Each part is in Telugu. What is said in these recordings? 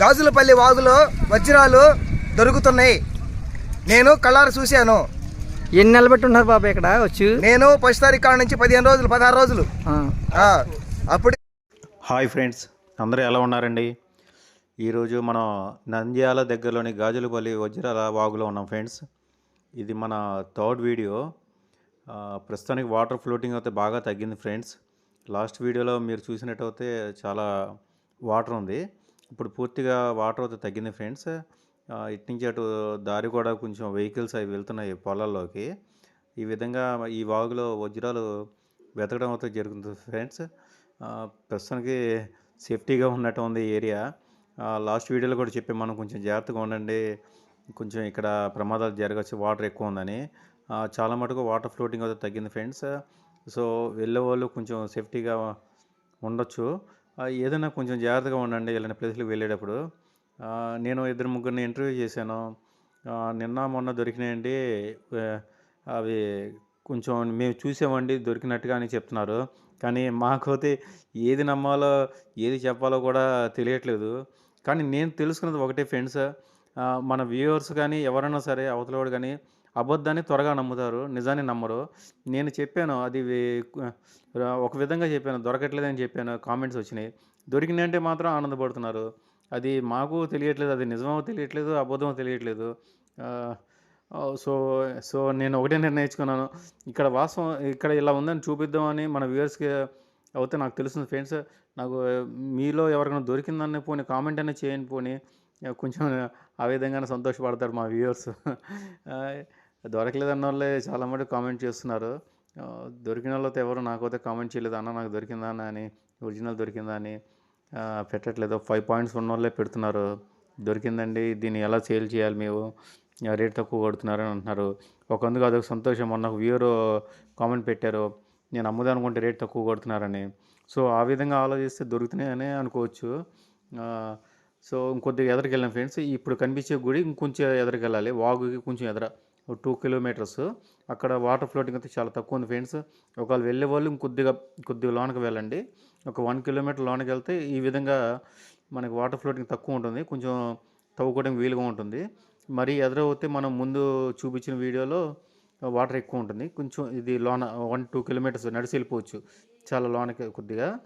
గాజులపల్లి వాగులో వజ్రాలు దొరుకుతున్నాయి. నేను కళ్ళారు చూశాను. ఎన్ని నెలలు పెట్టి ఉన్నారు బాబా ఇక్కడ? వచ్చి. నేను ఫస్ట్ తారీఖు కాడ నుంచి పదిహేను రోజులు పదహారు రోజులు. అప్పుడు హాయ్ ఫ్రెండ్స్ అందరూ ఎలా ఉన్నారండి? ఈరోజు మనం నంద్యాల దగ్గరలోని గాజులపల్లి వజ్రాల వాగులో ఉన్నాం ఫ్రెండ్స్. ఇది మన థర్డ్ వీడియో. ప్రస్తుతానికి వాటర్ ఫ్లోటింగ్ అయితే బాగా తగ్గింది ఫ్రెండ్స్. లాస్ట్ వీడియోలో మీరు చూసినట్టయితే చాలా వాటర్ ఉంది. ఇప్పుడు పూర్తిగా వాటర్ అయితే తగ్గింది ఫ్రెండ్స్. ఇట్నుంచి ఇటు నుంచి అటు దారి కూడా కొంచెం వెహికల్స్ అవి వెళ్తున్నాయి పొలాల్లోకి. ఈ విధంగా ఈ వాగులో వజ్రాలు వెతకడం అయితే జరుగుతుంది ఫ్రెండ్స్. ప్రస్తుతానికి సేఫ్టీగా ఉన్నట్టు ఉంది ఏరియా. లాస్ట్ వీడియోలో కూడా చెప్పి మనం కొంచెం జాగ్రత్తగా ఉండండి. కొంచెం ఇక్కడ ప్రమాదాలు జరగచ్చు వాటర్ ఎక్కువ ఉందని. చాలా మటుకు వాటర్ ఫ్లోటింగ్ అయితే తగ్గింది ఫ్రెండ్స్. సో వెళ్ళే వాళ్ళు కొంచెం సేఫ్టీగా ఉండొచ్చు. ఏదైనా కొంచెం జాగ్రత్తగా ఉండండి ఇలాంటి ప్లేస్లకు వెళ్ళేటప్పుడు. నేను ఇద్దరు ముగ్గురిని ఇంటర్వ్యూ చేశాను. నిన్న మొన్న దొరికినాయండి. అవి కొంచెం మేము చూసామండి దొరికినట్టుగా అని చెప్తున్నారు. కానీ మాకైతే ఏది నమ్మాలో ఏది చెప్పాలో కూడా తెలియట్లేదు. కానీ నేను తెలుసుకున్నది ఒకటే ఫ్రెండ్స్. మన వ్యూవర్స్ కానీ ఎవరైనా సరే అవతలవాడు కానీ అబద్ధాన్ని త్వరగా నమ్ముతారు. నిజాన్ని నమ్మరు. నేను చెప్పాను అది ఒక విధంగా చెప్పాను దొరకట్లేదని చెప్పాను కామెంట్స్ వచ్చినాయి. దొరికినాయంటే మాత్రం ఆనందపడుతున్నారు. అది మాకు తెలియట్లేదు అది నిజమో తెలియట్లేదు అబద్ధమో తెలియట్లేదు. సో సో నేను ఒకటే నిర్ణయించుకున్నాను. ఇక్కడ వాస్తవం ఇక్కడ ఇలా ఉందని చూపిద్దామని మన వ్యూవర్స్కి అయితే నాకు తెలుస్తుంది ఫ్రెండ్స్. నాకు మీలో ఎవరికైనా దొరికిందని పోనీ కామెంట్ అనేది చేయని పోనీ. కొంచెం ఆ విధంగానే సంతోషపడతారు మా వ్యూవర్స్. దొరకలేదన్న వాళ్ళే చాలా మంది కామెంట్ చేస్తున్నారు. దొరికిన వాళ్ళతో ఎవరు నాకైతే కామెంట్ చేయలేదు అన్న నాకు దొరికిందా అని ఒరిజినల్ దొరికిందా అని పెట్టట్లేదు. ఫైవ్ పాయింట్స్ ఉన్న వాళ్ళే పెడుతున్నారు. దొరికిందండి దీన్ని ఎలా సేల్ చేయాలి మేము? రేట్ తక్కువ కొడుతున్నారు అని అంటున్నారు. ఒకందుకు అదొక సంతోషం. మొన్న ఒక కామెంట్ పెట్టారు నేను అమ్ముదాం అనుకుంటే రేట్ తక్కువ కొడుతున్నారని. సో ఆ విధంగా ఆలోచిస్తే దొరుకుతున్నాయని అనుకోవచ్చు. సో ఇంకొద్దిగా ఎదరికెళ్ళాం ఫ్రెండ్స్. ఇప్పుడు కనిపించే గుడి ఇంకొంచెం ఎదరికెళ్ళాలి. వాగుకి కొంచెం ఎదర టూ కిలోమీటర్స్. అక్కడ వాటర్ ఫ్లోటింగ్ అయితే చాలా తక్కువ ఉంది ఫ్రెండ్స్. ఒకవేళ వెళ్ళే వాళ్ళు ఇంకొద్దిగా కొద్దిగా లోనకి వెళ్ళండి. ఒక వన్ కిలోమీటర్ లోనకి వెళ్తే ఈ విధంగా మనకి వాటర్ ఫ్లోటింగ్ తక్కువ ఉంటుంది. కొంచెం తవ్వుకోవడానికి వీలుగా ఉంటుంది. మరి ఎదురవుతే మనం ముందు చూపించిన వీడియోలో వాటర్ ఎక్కువ ఉంటుంది. కొంచెం ఇది లోన వన్ టూ కిలోమీటర్స్ నడిచి వెళ్ళిపోవచ్చు. చాలా లోనకి కొద్దిగా.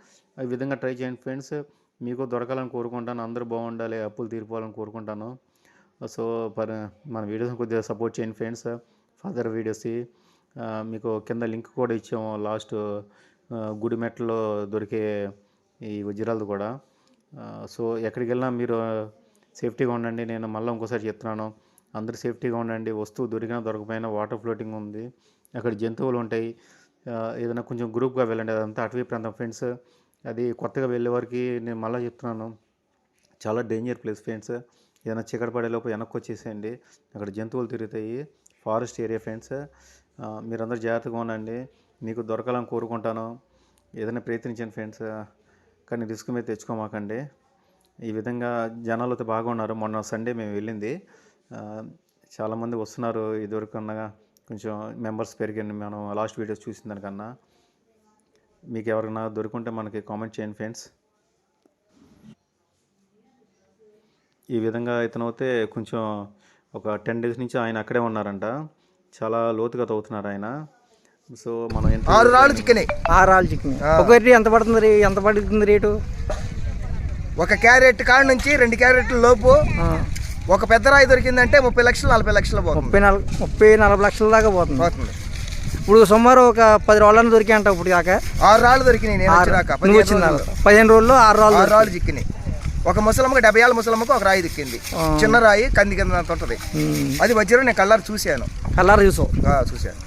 ఈ విధంగా ట్రై చేయండి ఫ్రెండ్స్. మీకు దొరకాలని కోరుకుంటాను. అందరూ బాగుండాలి. అప్పులు తీరిపోవాలని కోరుకుంటాను. సో పర్ మన వీడియోస్ కొద్దిగా సపోర్ట్ చేయండి ఫ్రెండ్స్. ఫర్దర్ వీడియోస్ మీకు కింద లింక్ కూడా ఇచ్చాము లాస్ట్ గుడి మెట్లో దొరికే ఈ వజ్రాలు కూడా. సో ఎక్కడికి వెళ్ళినా మీరు సేఫ్టీగా ఉండండి. నేను మళ్ళీ ఇంకోసారి చెప్తున్నాను. అందరూ సేఫ్టీగా ఉండండి. వస్తువు దొరికినా దొరకపోయినా వాటర్ ఫ్లోటింగ్ ఉంది. అక్కడ జంతువులు ఉంటాయి. ఏదైనా కొంచెం గ్రూప్గా వెళ్ళండి. అదంతా అటవీ ప్రాంతం ఫ్రెండ్స్. అది కొత్తగా వెళ్ళే వారికి నేను మళ్ళీ చెప్తున్నాను. చాలా డేంజర్ ప్లేస్ ఫ్రెండ్స్. ఏదైనా చీకటి పడేలోపు వెనక్కి వచ్చేసేయండి. అక్కడ జంతువులు తిరుగుతాయి. Forest area friends. మీరందరూ జాగ్రత్తగా ఉండండి. మీకు దొరకాలని కోరుకుంటాను. ఏదైనా ప్రయత్నించండి ఫ్రెండ్స్. కానీ రిస్క్ మీద తెచ్చుకోమాకండి. ఈ విధంగా జనాలు అయితే బాగా ఉన్నారు మొన్న సండే మేము వెళ్ళింది. చాలామంది వస్తున్నారు ఇదివరకన్నా కొంచెం మెంబర్స్ పెరిగండి మనం లాస్ట్ వీడియోస్ చూసిన దానికన్నా. మీకు ఎవరికైనా దొరికింటే మనకి కామెంట్ చేయండి ఫ్రెండ్స్. ఈ విధంగా ఇతనైతే కొంచెం ఒక టెన్ డేస్ నుంచి ఆయన అక్కడే ఉన్నారంట. చాలా లోతుగా తవ్వుతున్నారు ఆయన. సో మనం ఎంత ఆరు రాళ్ళు చిక్కినాయి. ఆరాలు చికెన్ ఒకటి ఎంత పడుతుంది రే- ఎంత పడుతుంది రేటు? ఒక క్యారెట్ కాడ నుంచి రెండు క్యారెట్ల లోపు ఒక పెద్ద రాయి దొరికిందంటే ముప్పై లక్షలు నలభై లక్షలు పోతుంది. ముప్పై నలభై ముప్పై నలభై లక్షల దాకా పోతుంది. పోతుంది. ఇప్పుడు సుమారు ఒక పది రోజులను దొరికాయి అంట ఇప్పుడు దాకా ఆరు రాళ్ళు దొరికినాయి నేను ఆరు- వచ్చినాక. పదిహేను రోజుల్లో ఆరు రాళ్ళు ఆరు రాళ్ళు చిక్కినాయి. ఒక ముసలమ్మకి డెబ్బై ఏళ్ళ ముసలమ్మకు ఒక రాయి దిక్కింది. చిన్న రాయి కంది కింద ఉంటుంది. అది వజ్రం నేను కళ్ళారు చూశాను కలర్ చూసావు చూశాను.